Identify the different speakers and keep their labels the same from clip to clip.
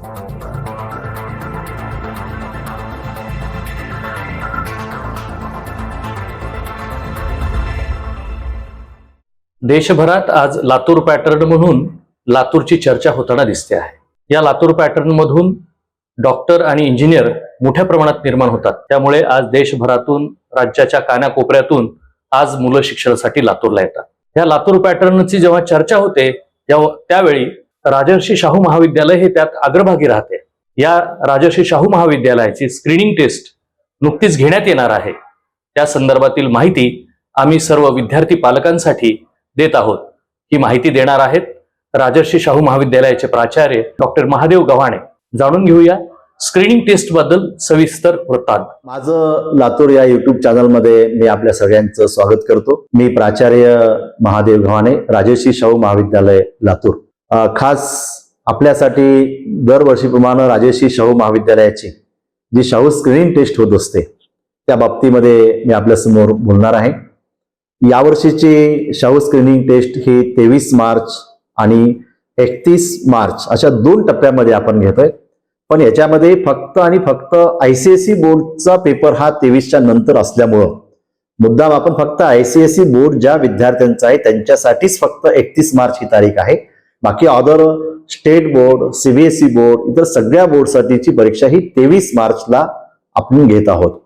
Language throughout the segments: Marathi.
Speaker 1: देशभरात आज लातूर पॅटर्न म्हणून लातूरची चर्चा होताना दिसते आहे. या लातूर पॅटर्न मधून डॉक्टर आणि इंजिनियर मोठ्या प्रमाणात निर्माण होतात. त्यामुळे आज देशभरातून राज्याच्या कानाकोपऱ्यातून आज मुलं शिक्षणासाठी लातूरला येतात. या लातूर पॅटर्नची जेव्हा चर्चा होते तेव्हा त्यावेळी राजर्षी शाहू महाविद्यालय हे त्यात अग्रभागी राहते. या राजर्षी शाहू महाविद्यालयाची स्क्रीनिंग टेस्ट नुकतीच घेण्यात येणार आहे. त्या संदर्भातील माहिती आम्ही सर्व विद्यार्थी पालकांसाठी देत आहोत. ही माहिती देणार आहेत राजर्षी शाहू महाविद्यालयाचे प्राचार्य डॉक्टर महादेव गव्हाणे. जाणून घेऊया स्क्रीनिंग टेस्टबद्दल सविस्तर वृत्तांत.
Speaker 2: माझं लातूर या युट्यूब चॅनलमध्ये मी आपल्या सगळ्यांचं स्वागत करतो. मी प्राचार्य महादेव गव्हाणे राजर्षी शाहू महाविद्यालय लातूर. खास आपल्यासाठी दरवर्षीप्रमाणे राजेशी शाहू महाविद्यालयाची जी शाहू स्क्रीनिंग टेस्ट होत असते त्या बाबतीमध्ये मी आपल्यासमोर बोलणार आहे. यावर्षीची शाहू स्क्रीनिंग टेस्ट ही तेवीस मार्च आणि एकतीस मार्च अशा दोन टप्प्यामध्ये आपण घेतोय. पण याच्यामध्ये फक्त आणि फक्त आयसीएसई बोर्डचा पेपर हा तेवीसच्या नंतर असल्यामुळं मुद्दाम आपण फक्त आयसीएसई बोर्ड ज्या विद्यार्थ्यांचा आहे त्यांच्यासाठीच फक्त एकतीस मार्च ही तारीख आहे. बाकी other state board CBSE board इतर सगळ्या बोर्डसाठीची परीक्षा ही तेवीस मार्चला आपण घेत आहोत.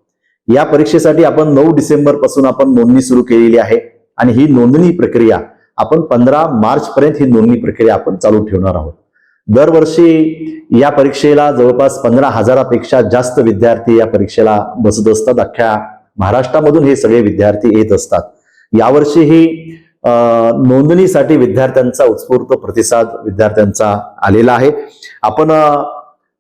Speaker 2: या परीक्षेसाठी आपण नऊ डिसेंबरपासून आपण नोंदणी सुरू केलेली आहे आणि ही नोंदणी प्रक्रिया आपण पंधरा मार्च पर्यंत ही नोंदणी प्रक्रिया आपण चालू ठेवणार आहोत. दरवर्षी या परीक्षेला जवळपास पंधरा हजारापेक्षा जास्त विद्यार्थी या परीक्षेला बसत असतात. अख्ख्या महाराष्ट्रामधून हे सगळे विद्यार्थी येत असतात. यावर्षीही नोंदणीसाठी विद्यार्थ्यांचा उत्स्फूर्त प्रतिसाद विद्यार्थ्यांचा आलेला आहे. आपण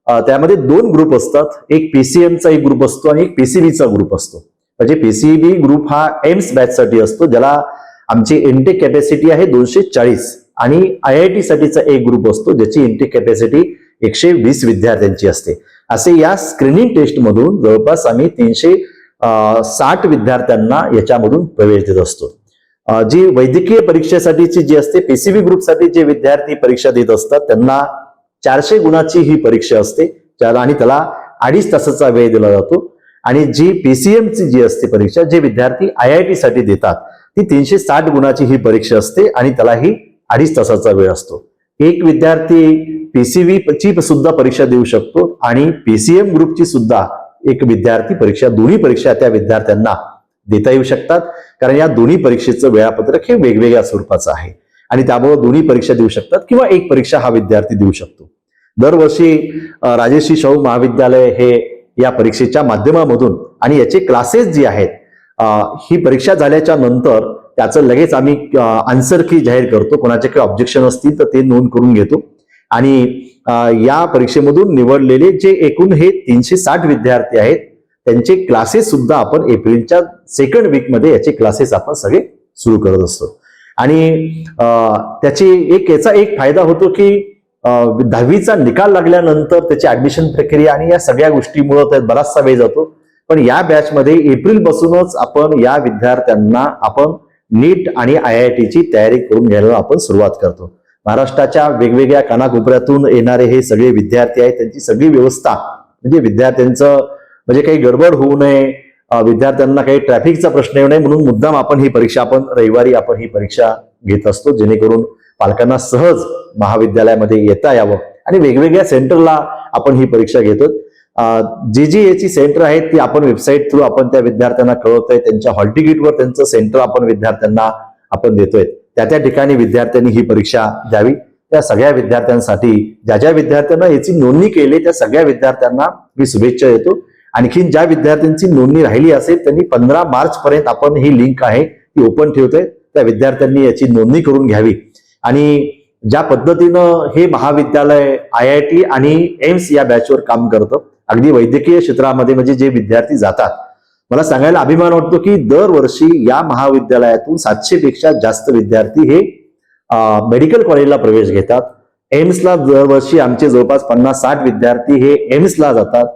Speaker 2: त्यामध्ये दोन ग्रुप असतात. एक पीसीएमचा एक ग्रुप असतो आणि एक पीसीबीचा ग्रुप असतो. म्हणजे पीसीबी ग्रुप हा एम्स बॅच साठी असतो ज्याला आमची इंटेक कॅपॅसिटी आहे दोनशे चाळीस आणि आय आय टी साठीचा एक ग्रुप असतो ज्याची इंटेक कॅपॅसिटी एकशे वीस विद्यार्थ्यांची असते. असे या स्क्रीनिंग टेस्टमधून जवळपास आम्ही तीनशे साठ विद्यार्थ्यांना याच्यामधून प्रवेश देत असतो. जी वैद्यकीय परीक्षेसाठीची जी असते पीसीबी ग्रुपसाठी जे विद्यार्थी परीक्षा देत असतात त्यांना चारशे गुणाची ही परीक्षा असते त्याला आणि त्याला अडीच तासाचा वेळ दिला जातो. आणि जी पीसीएमची जी असते परीक्षा जे विद्यार्थी आय आय टी साठी देतात ती तीनशे साठ गुणाची ही परीक्षा असते आणि त्यालाही अडीच तासाचा वेळ असतो. एक विद्यार्थी पीसीबी ची सुद्धा परीक्षा देऊ शकतो आणि पीसीएम ग्रुपची सुद्धा एक विद्यार्थी परीक्षा दोन्ही परीक्षा त्या विद्यार्थ्यांना देता येऊ शकतात. कारण या दोन्ही परीक्षेचं वेळापत्रक हे वेगवेगळ्या स्वरूपाचं आहे. आणि त्यामुळे दोन्ही परीक्षा देऊ शकतात किंवा एक परीक्षा हा विद्यार्थी देऊ शकतो. दरवर्षी राजेश्री शाहू महाविद्यालय हे या परीक्षेच्या माध्यमामधून आणि याचे क्लासेस जे आहेत ही परीक्षा झाल्याच्यानंतर त्याचं लगेच आम्ही आन्सर की जाहीर करतो. कोणाचे काही ऑब्जेक्शन असतील तर ते नोंद करून घेतो. आणि या परीक्षेमधून निवडलेले जे एकूण हे तीनशे साठ विद्यार्थी आहेत त्यांचे क्लासेस सुद्धा आपण एप्रिलच्या सेकंड वीकमध्ये याचे क्लासेस आपण सगळे सुरू करत असतो. आणि त्याची एक याचा एक फायदा होतो की दहावीचा निकाल लागल्यानंतर त्याची ऍडमिशन प्रक्रिया आणि या सगळ्या गोष्टीमुळे त्यात बराचसा वेळ जातो. पण या बॅचमध्ये एप्रिल पासूनच आपण या विद्यार्थ्यांना आपण नीट आणि आय आय टीची तयारी करून घ्यायला आपण सुरुवात करतो. महाराष्ट्राच्या वेगवेगळ्या कानाकोपऱ्यातून येणारे हे सगळे विद्यार्थी आहेत त्यांची सगळी व्यवस्था म्हणजे विद्यार्थ्यांचं म्हणजे काही गडबड होऊ नये. विद्यार्थ्यांना काही ट्रॅफिकचा प्रश्न येऊ नये म्हणून मुद्दाम आपण ही परीक्षा आपण रविवारी आपण ही परीक्षा घेत असतो जेणेकरून पालकांना सहज महाविद्यालयामध्ये येता यावं. आणि वेगवेगळ्या सेंटरला आपण ही परीक्षा घेतो जी जी याची सेंटर आहेत ती आपण वेबसाईट थ्रू आपण त्या विद्यार्थ्यांना कळवतोय. त्यांच्या हॉल तिकीटवर त्यांचं सेंटर आपण विद्यार्थ्यांना आपण देतोय. त्या त्या ठिकाणी विद्यार्थ्यांनी ही परीक्षा द्यावी. त्या सगळ्या विद्यार्थ्यांसाठी ज्या ज्या विद्यार्थ्यांना याची नोंदणी केली त्या सगळ्या विद्यार्थ्यांना मी शुभेच्छा देतो. आणखीन ज्या विद्यार्थ्यांची नोंदणी राहिली असेल त्यांनी पंधरा मार्च पर्यंत आपण ही लिंक आहे ती ओपन ठेवतोय. त्या विद्यार्थ्यांनी याची नोंदणी करून घ्यावी. आणि ज्या पद्धतीनं हे महाविद्यालय आय आय टी आणि एम्स या बॅचवर काम करतं अगदी वैद्यकीय क्षेत्रामध्ये म्हणजे जे विद्यार्थी जातात मला सांगायला अभिमान वाटतो की दरवर्षी या महाविद्यालयातून सातशे पेक्षा जास्त विद्यार्थी हे मेडिकल कॉलेजला प्रवेश घेतात. एम्सला दरवर्षी आमचे जवळपास पन्नास साठ विद्यार्थी हे एम्सला जातात.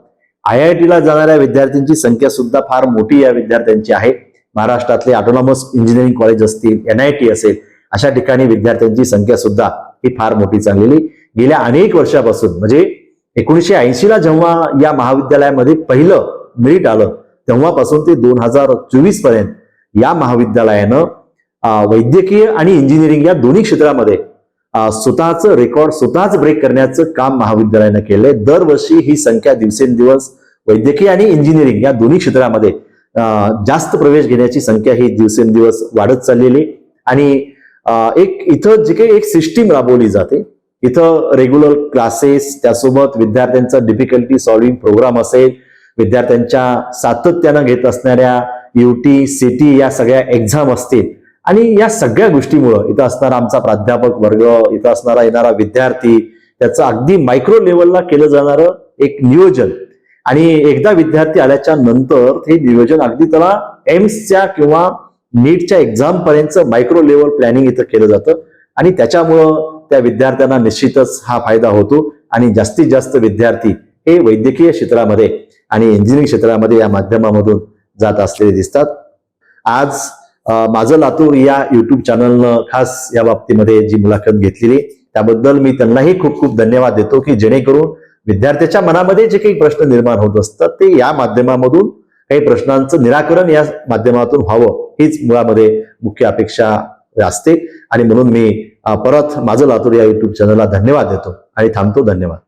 Speaker 2: आय आय टीला जाणाऱ्या विद्यार्थ्यांची संख्या सुद्धा फार मोठी या विद्यार्थ्यांची आहे. महाराष्ट्रातले ऑटोनॉमस इंजिनिअरिंग कॉलेज असतील एन आय टी असेल अशा ठिकाणी विद्यार्थ्यांची संख्या सुद्धा ही फार मोठी चाललेली. गेल्या अनेक वर्षापासून म्हणजे एकोणीशे ऐंशीला जेव्हा या महाविद्यालयामध्ये पहिलं मेरिट आलं तेव्हापासून ते दोन हजार चोवीसपर्यंत या महाविद्यालयानं वैद्यकीय आणि इंजिनिअरिंग या दोन्ही क्षेत्रामध्ये स्वतःचं रेकॉर्ड स्वतःच ब्रेक करण्याचं काम महाविद्यालयानं केलंय. दरवर्षी ही संख्या दिवसेंदिवस वैद्यकीय आणि इंजिनिअरिंग या दोन्ही क्षेत्रामध्ये जास्त प्रवेश घेण्याची संख्या ही दिवसेंदिवस वाढत चाललेली आणि एक इथं जे काही एक सिस्टीम राबवली जाते इथं रेग्युलर क्लासेस त्यासोबत विद्यार्थ्यांचा डिफिकल्टी सॉल्विंग प्रोग्राम असेल विद्यार्थ्यांच्या सातत्यानं घेत असणाऱ्या युटी सिटी या सगळ्या एक्झाम असतील आणि या सगळ्या गोष्टीमुळं इथं असणारा आमचा प्राध्यापक वर्ग इथं असणारा येणारा विद्यार्थी त्याचं अगदी मायक्रो लेवलला केलं जाणारं एक नियोजन. आणि एकदा विद्यार्थी आल्याच्यानंतर हे नियोजन अगदी त्याला एम्सच्या किंवा नीटच्या एक्झाम पर्यंत मायक्रो लेवल प्लॅनिंग इथं केलं जातं. आणि त्याच्यामुळं त्या विद्यार्थ्यांना निश्चितच हा फायदा होतो. आणि जास्तीत जास्त विद्यार्थी हे वैद्यकीय क्षेत्रामध्ये आणि इंजिनिअरिंग क्षेत्रामध्ये या माध्यमामधून जात असलेले दिसतात. आज माझं लातूर या युट्यूब चॅनलनं खास या बाबतीमध्ये जी मुलाखत घेतलेली त्याबद्दल मी त्यांनाही खूप खूप धन्यवाद देतो की जेणेकरून विद्यार्थ्याच्या मनामध्ये जे काही प्रश्न निर्माण होत असतात ते या माध्यमामधून काही प्रश्नांचं निराकरण या माध्यमातून व्हावं हीच मुळामध्ये मुख्य अपेक्षा असते. आणि म्हणून मी परत माझं लातूर या युट्यूब चॅनलला धन्यवाद देतो आणि थांबतो. धन्यवाद.